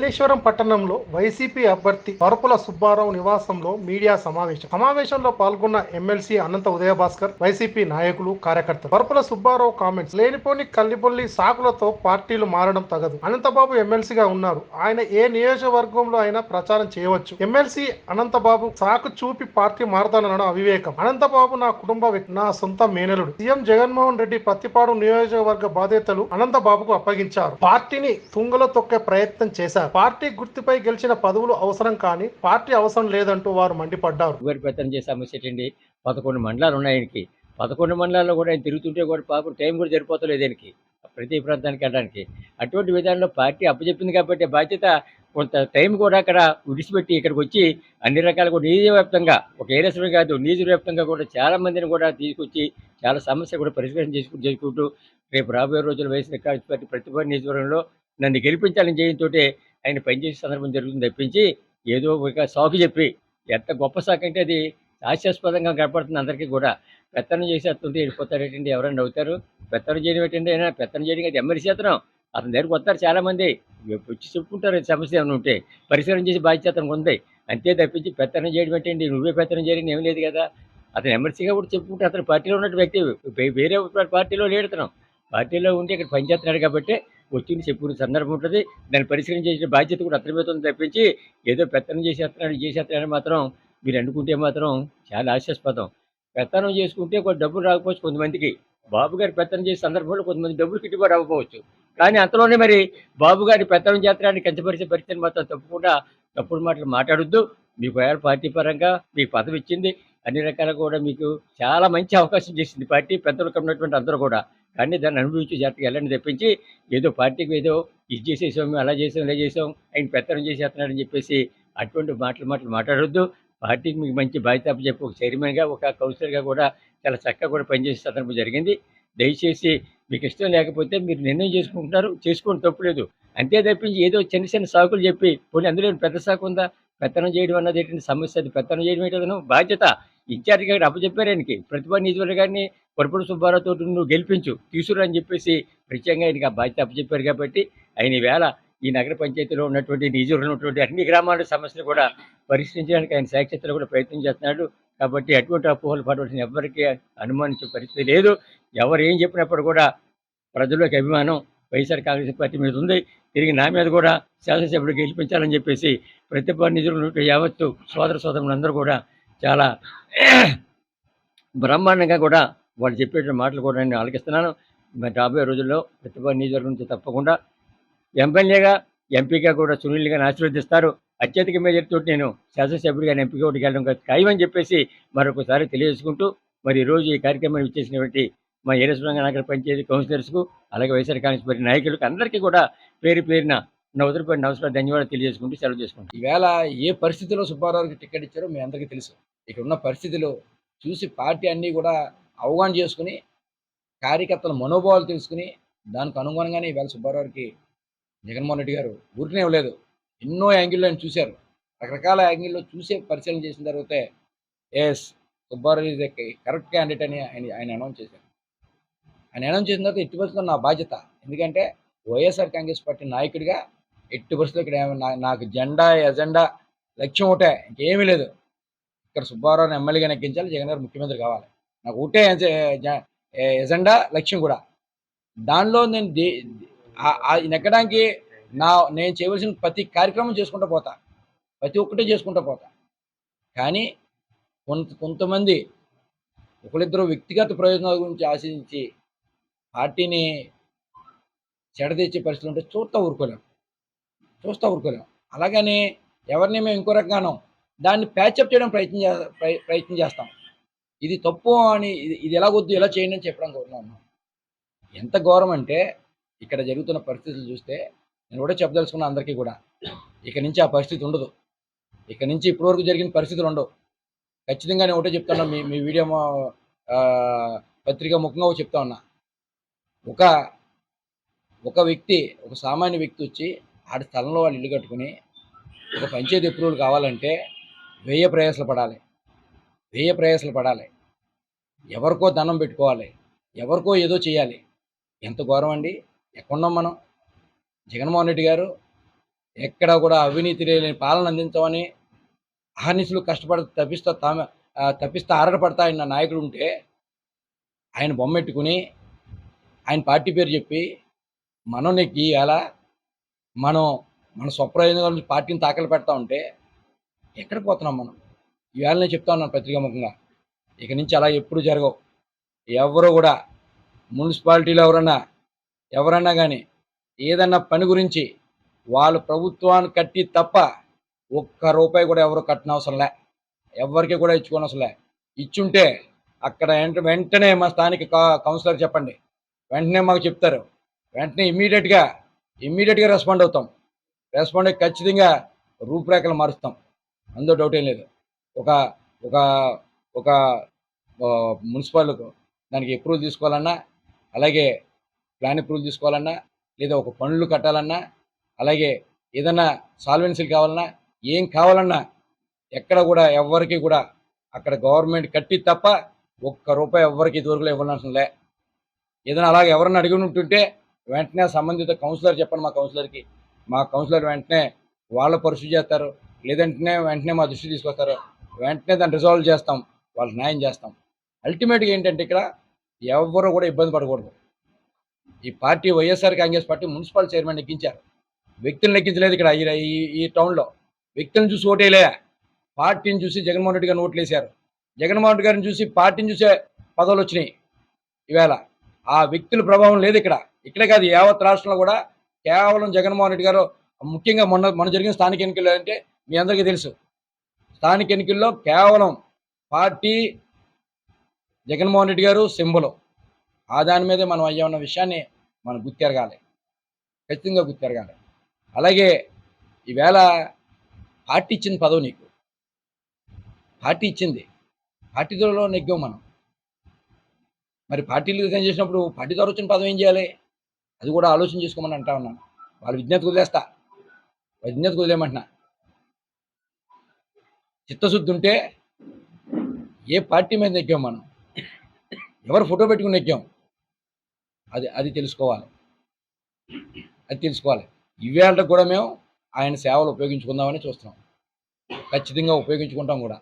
ఏలేశ్వరం పట్టణంలో వైసీపీ అభ్యర్థి పరుపుల సుబ్బారావు నివాసంలో మీడియా సమావేశం. సమావేశంలో పాల్గొన్న ఎమ్మెల్సీ అనంత ఉదయభాస్కర్ వైసీపీ నాయకులు కార్యకర్తలు. పరుపుల సుబ్బారావు కామెంట్స్. లేనిపోని కల్లిపొల్లి సాకులతో పార్టీలు మారడం తగదు. అనంతబాబు ఎమ్మెల్సీగా ఉన్నారు. ఆయన ఏ నియోజకవర్గంలో అయినా ప్రచారం చేయవచ్చు. ఎమ్మెల్సీ అనంతబాబు సాకు చూపి పార్టీ మారతానడం అవివేకం. అనంతబాబు నా కుటుంబ నా సొంత మేనలుడు. సీఎం జగన్మోహన్ రెడ్డి పత్తిపాడు నియోజకవర్గ బాధ్యతలు అనంతబాబుకు అప్పగించారు. పార్టీని తుంగలో తొక్కే ప్రయత్నం చేశారు. పార్టీ గుర్తుపై గెలిచిన పదవులు అవసరం కానీ పార్టీ అవసరం లేదంటూ వారు మండిపడ్డారు. ఊబరి చేసే సమస్య ఏంటండి పదకొండు మండలాలు ఉన్నాయి ఆయనకి. పదకొండు మండలాల్లో కూడా ఆయన తిరుగుతుంటే కూడా పాపం టైం కూడా సరిపోతలేదు ఆయనకి. ప్రతి ప్రాంతానికి వెళ్ళడానికి. అటువంటి విధానంలో పార్టీ అప్పచెప్పింది కాబట్టి బాధ్యత కొంత టైం కూడా అక్కడ విడిచిపెట్టి ఇక్కడికి వచ్చి అన్ని రకాలుగా కూడా నియోజకవ్యాప్తంగా ఒక ఏరియా కాదు నియోజకవ్యాప్తంగా కూడా చాలా మందిని కూడా తీసుకొచ్చి చాలా సమస్య కూడా పరిష్కారం చేసుకుంటూ చేసుకుంటూ రేపు రాబోయే రోజులు వేసిన పార్టీ ప్రతిభ నియోజకవర్గంలో నన్ను గెలిపించాలని చేయడంతో ఆయన పనిచేసే సందర్భం జరుగుతుంది తప్పించి ఏదో ఒక సాకు చెప్పి ఎంత గొప్ప సాకు అంటే అది హాస్యాస్పదంగా కనపడుతుంది అందరికీ కూడా. పెత్తనం చేసేస్తుంటే వెళ్ళిపోతారేటండి? ఎవరైనా అవుతారు పెత్తనం చేయడం ఏంటంటే అయినా పెత్తనం చేయడం అది ఎమ్మెల్యే చేతనం అతని దగ్గరికి వస్తారు చాలామంది. వచ్చి చెప్పుకుంటారు సమస్య ఏమైనా ఉంటే పరిసరం చేసే బాధ్యత అతనికి ఉంది. అంతే తప్పించి పెత్తనం చేయడం ఏంటండి? నువ్వే పెత్తనం చేయడం ఏం లేదు కదా. అతను ఎమ్మెల్సీగా కూడా చెప్పుకుంటే అతను పార్టీలో ఉన్నట్టు వ్యక్తి వేరే పార్టీలో లేడుతున్నాం పార్టీలో ఉంటే ఇక్కడ పనిచేస్తున్నాడు కాబట్టి వచ్చింది చెప్పుకునే సందర్భం ఉంటుంది. దాన్ని పరిష్కారం బాధ్యత కూడా అతని మీద ఉంది తప్పించి ఏదో పెత్తనం చేసేస్తున్నాడు చేసేస్తున్నాడని మాత్రం మీరు అనుకుంటే మాత్రం చాలా ఆశాస్పదం పెత్తనం చేసుకుంటే కొన్ని డబ్బులు రాకపోవచ్చు కొంతమందికి. బాబు గారి పెత్తనం చేసే సందర్భంలో కొంతమంది డబ్బులు కిట్టుబాటు అవ్వకపోవచ్చు. కానీ అంతలోనే మరి బాబు గారి పెత్తనం చేస్తారని కించపరిచే పరిస్థితిని మాత్రం తప్పకుండా తప్పుడు మాటలు మాట్లాడొద్దు. మీకు వేరే పార్టీ పరంగా మీకు పదవి ఇచ్చింది అన్ని రకాల కూడా మీకు చాలా మంచి అవకాశం చేసింది పార్టీ పెద్దలకు ఉన్నటువంటి అందరూ కూడా. కానీ దాన్ని అనుభవించి జాగ్రత్తగా వెళ్ళండి తెప్పించి ఏదో పార్టీకి ఏదో ఇది చేసేసాం మేము అలా చేసాం ఇలా చేసాం ఆయన పెత్తనం చేసేస్తున్నాడని చెప్పేసి అటువంటి మాటలు మాటలు మాట్లాడొద్దు. పార్టీకి మీకు మంచి బాధ్యత చెప్పి ఒక చైర్మన్గా ఒక కౌన్సిలర్గా కూడా చాలా చక్కగా కూడా పనిచేసే సందర్భం జరిగింది. దయచేసి మీకు ఇష్టం లేకపోతే మీరు నిర్ణయం చేసుకుంటున్నారు చేసుకోండి తప్పులేదు అంతే తప్పించి ఏదో చిన్న చిన్న సాకులు చెప్పి పోనీ అందులో పెద్ద సాకు ఉందా? పెత్తనం చేయడం అన్నది ఏంటంటే సమస్య అది పెత్తనం చేయడం ఏంటో బాధ్యత. ఇన్ఛార్జ్ గారు అప్పచెప్పారు ఆయనకి. ప్రతిభా నిధులు గారిని కొరపూడి సుబ్బారావు తోటి నువ్వు గెలిపించు తీసుకురా అని చెప్పేసి ప్రత్యేకంగా ఆయనకి ఆ బాధ్యత అప్పచెప్పారు కాబట్టి ఆయన ఈవేళ ఈ నగర పంచాయతీలో ఉన్నటువంటి నిజూరులో ఉన్నటువంటి అన్ని గ్రామాల సమస్యలు కూడా పరిష్కరించడానికి ఆయన సాక్షిత్తులు కూడా ప్రయత్నం చేస్తున్నాడు. కాబట్టి అటువంటి అపోహలు పడవలసిన ఎవరికి అనుమానించే పరిస్థితి లేదు. ఎవరు ఏం చెప్పినప్పుడు కూడా ప్రజల్లోకి అభిమానం వైఎస్ఆర్ కాంగ్రెస్ పార్టీ మీద ఉంది. తిరిగి నా మీద కూడా శాసనసభ్యుడు గెలిపించాలని చెప్పేసి ప్రతిభా నిధులు యావత్తు సోదర సోదరులందరూ కూడా చాలా బ్రహ్మాండంగా కూడా వాళ్ళు చెప్పేట మాటలు కూడా నేను ఆలకిస్తున్నాను. మరి రాబోయే రోజుల్లో ప్రతిభా నియోజకవర్గం నుంచి తప్పకుండా ఎమ్మెల్యేగా ఎంపీగా కూడా సునీల్గా ఆశీర్వదిస్తారు. అత్యధిక మేజర్తో నేను శాసనసభ్యుడిగా ఎంపీగా ఒకటి వెళ్ళడం ఖాయమని చెప్పేసి మరొకసారి తెలియజేసుకుంటూ మరి ఈరోజు ఈ కార్యక్రమాన్ని ఇచ్చేసినటువంటి మా ఏరస్వరంగా నగర పంచాయతీ కౌన్సిలర్స్కు అలాగే వైఎస్ఆర్ కాంగ్రెస్ పార్టీ నాయకులకు అందరికీ కూడా పేరు పేరున నా ఉదరపడి నమస్కారం ధన్యవాదాలు తెలియజేసుకుంటూ సెలవు చేసుకుంటాం ఈవేళ ఏ పరిస్థితిలో సుబ్బారావుకి టికెట్ ఇచ్చారో మీ అందరికీ తెలుసు. ఇక్కడ ఉన్న పరిస్థితిలో చూసి పార్టీ అన్నీ కూడా అవగాహన చేసుకుని కార్యకర్తల మనోభావాలు తెలుసుకుని దానికి అనుగుణంగానే ఇవాళ సుబ్బారావుకి జగన్మోహన్ రెడ్డి గారు ఊరికనే ఇవ్వలేదు. ఎన్నో యాంగిల్లో ఆయన చూశారు. రకరకాల యాంగిల్లో చూసే పరిశీలన చేసిన తర్వాతే S Subbarao is correct candidate అని ఆయన ఆయన అనౌన్స్ చేశారు. ఆయన అనౌన్స్ చేసిన తర్వాత ఎట్టి పరిస్థితుల్లో నా బాధ్యత. ఎందుకంటే వైఎస్ఆర్ కాంగ్రెస్ పార్టీ నాయకుడిగా ఎట్టి పరిస్థితులు ఇక్కడ నా- నాకు జెండా ఎజెండా లక్ష్యం ఒకటే. ఇంకేమీ లేదు. ఇక్కడ సుబ్బారావుని ఎమ్మెల్యేగా నెగ్గించాలి జగన్ గారు ముఖ్యమంత్రి కావాలి. నాకు ఒకటే ఎజెండా లక్ష్యం కూడా. దానిలో నేను ఎక్కడానికి నా నేను చేయవలసిన ప్రతి కార్యక్రమం చేసుకుంటూ పోతా. ప్రతి ఒక్కటే చేసుకుంటూ పోతా. కానీ కొంత కొంతమంది ఒకరిద్దరు వ్యక్తిగత ప్రయోజనాల గురించి ఆశించి పార్టీని చెడదీర్చే పరిస్థితులు ఉంటే చూస్తా ఊరుకోలేం. చూస్తా ఊరుకోలేం. అలాగని ఎవరిని మేము ఇంకో రకంగానో దాన్ని ప్యాచప్ చేయడం ప్రయత్నం ప్రయత్నం చేస్తాం. ఇది తప్పు అని ఇది ఇది ఎలాగొద్దు ఎలా చేయండి అని చెప్పడం కోరుతున్నాను ఎంత ఘోరం అంటే ఇక్కడ జరుగుతున్న పరిస్థితులు చూస్తే నేను కూడా చెప్పదలుచుకున్నా అందరికీ కూడా ఇక నుంచి ఆ పరిస్థితి ఉండదు. ఇక నుంచి ఇప్పటివరకు జరిగిన పరిస్థితులు ఉండవు. ఖచ్చితంగా నేను ఒకటే చెప్తాను మీ మీ వీడియో పత్రిక ముఖంగా చెప్తా ఉన్నా. ఒక ఒక వ్యక్తి ఒక సామాన్య వ్యక్తి వచ్చి ఆడి స్థలంలో వాళ్ళు ఇల్లు కట్టుకుని ఒక పంచాయతీ అప్రూవల్ కావాలంటే వెయ్యి ప్రయాసలు పడాలి. వ్యయ ప్రయాసలు పడాలి. ఎవరికో దండం పెట్టుకోవాలి. ఎవరికో ఏదో చేయాలి. ఎంత ఘోరం అండి. ఎక్కడున్నాం మనం? జగన్మోహన్ రెడ్డి గారు ఎక్కడ కూడా అవినీతి లేని పాలన అందించమని అహర్నిశలు కష్టపడి తప్పిస్తా తమ తప్పిస్తా ఆరడపడతా ఆయన నాయకుడు ఉంటే ఆయన బొమ్మెట్టుకుని ఆయన పార్టీ పేరు చెప్పి మనం నెక్కి అలా మనం మన స్వప్రయోజనం పార్టీని తాకలు పెడతా ఉంటే ఎక్కడ పోతున్నాం మనం? ఇవాళ నేను చెప్తా ఉన్నాను పత్రికాముఖంగా. ఇక నుంచి అలా ఎప్పుడు జరగవు. ఎవరు కూడా మున్సిపాలిటీలో ఎవరన్నా ఎవరన్నా కానీ ఏదన్నా పని గురించి వాళ్ళు ప్రభుత్వాన్ని కట్టి తప్ప ఒక్క రూపాయి కూడా ఎవరు కట్టిన అవసరం లే. ఎవరికి కూడా ఇచ్చుకోని అవసరం లే. ఇచ్చుంటే అక్కడ వెంటనే మా స్థానిక కా- కౌన్సిలర్ చెప్పండి. వెంటనే మాకు చెప్తారు. వెంటనే ఇమ్మీడియట్గా ఇమ్మీడియట్గా రెస్పాండ్ అవుతాం. రెస్పాండ్ అయ్యి ఖచ్చితంగా రూపురేఖలు మారుస్తాం. అందులో డౌట్ ఏం లేదు. ఒక ఒక ఒక మున్సిపల్ దానికి అప్రూవల్ తీసుకోవాలన్నా అలాగే ప్లాన్ అప్రూవల్ తీసుకోవాలన్నా లేదా ఒక పనులు కట్టాలన్నా అలాగే ఏదన్నా సాల్వెన్సీలు కావాలన్నా ఏం కావాలన్నా ఎక్కడ కూడా ఎవరికి కూడా అక్కడ గవర్నమెంట్ కట్టి తప్ప ఒక్క రూపాయి ఎవరికి ఇదివరకు ఇవ్వాల్సిన లే. ఏదైనా అలాగే ఎవరన్నా అడిగి ఉంటుంటే వెంటనే సంబంధిత కౌన్సిలర్ చెప్పండి మా కౌన్సిలర్కి మా కౌన్సిలర్ వెంటనే వాళ్ళ పరిస్థితి చేస్తారు. లేదంటేనే వెంటనే మా దృష్టి తీసుకొస్తారు. వెంటనే దాన్ని రిజాల్వ్ చేస్తాం వాళ్ళకి న్యాయం చేస్తాం. అల్టిమేట్గా ఏంటంటే ఇక్కడ ఎవరు కూడా ఇబ్బంది పడకూడదు. ఈ party YSR Congress party municipal chairman ఎక్కించారు. వ్యక్తులను ఎక్కించలేదు ఇక్కడ ఈ ఈ- టౌన్లో. వ్యక్తులను చూసి ఓటేలే పార్టీని చూసి జగన్మోహన్ రెడ్డి గారిని ఓట్లేశారు. జగన్మోహన్ రెడ్డి గారిని చూసి పార్టీని చూసే పదవులు వచ్చినాయి ఈవేళ ఆ వ్యక్తుల ప్రభావం లేదు ఇక్కడ. ఇక్కడే కాదు యావత్ రాష్ట్రంలో కూడా కేవలం జగన్మోహన్ రెడ్డి గారు ముఖ్యంగా మొన్న మొన్న జరిగిన స్థానిక ఎన్నికలు అంటే మీ అందరికీ తెలుసు. స్థానిక ఎన్నికల్లో కేవలం పార్టీ జగన్మోహన్ రెడ్డి గారు సింబలు. ఆ దాని మీదే మనం అయ్యా ఉన్న విషయాన్ని మనం గుర్తెరగాలి. ఖచ్చితంగా గుర్తెరగాలి. అలాగే ఈవేళ పార్టీ ఇచ్చింది పదవి నీకు. పార్టీ ఇచ్చింది. పార్టీలో నెగ్గాం మనం. మరి పార్టీలు రిజైన్ చేసినప్పుడు పార్టీ ద్వారా వచ్చిన పదవి ఏం చేయాలి? అది కూడా ఆలోచన చేసుకోమని అంటా ఉన్నాను. వాళ్ళు విజ్ఞత వదిలేస్తా. వాళ్ళ విజ్ఞత చిత్తశుద్ధి ఉంటే ఏ పార్టీ మీద నెగ్గాం మనం? ఎవరు ఫోటో పెట్టుకుని నెగ్గాం అది అది తెలుసుకోవాలి. అది తెలుసుకోవాలి. ఇవేళ కూడా మేము ఆయన సేవలు ఉపయోగించుకుందామని చూస్తున్నాం. ఖచ్చితంగా ఉపయోగించుకుంటాం కూడా.